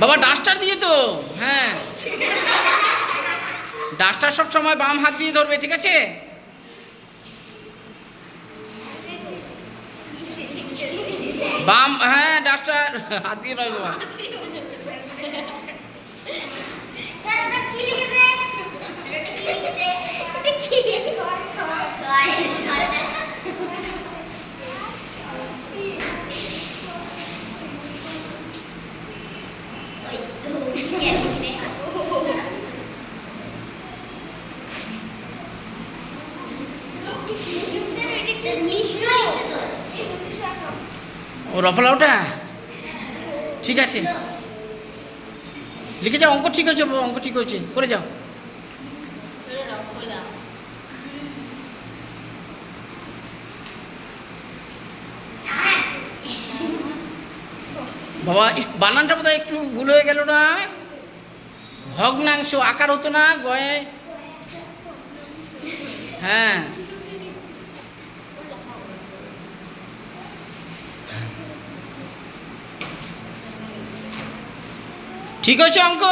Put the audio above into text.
বাবা, ডাস্টার দিয়ে তো। হ্যাঁ। ডাস্টার সব সময় বাম হাত দিয়ে ধরবে, ঠিক আছে? বাম হ্যাঁ ডাস্টার, হাত দিয়ে নয় বাবা। ও রফলা ওটা ঠিক আছে। লিখে যাও, অঙ্ক ঠিক হয়েছে অঙ্ক ঠিক হয়েছে। করে যাও। বাবা বানানটা বোধহয় একটু ভুল হয়ে গেল না? ভগ্নাংশ, আকার হতো না গয়ে? হ্যাঁ। ঠিক আছে অঙ্ক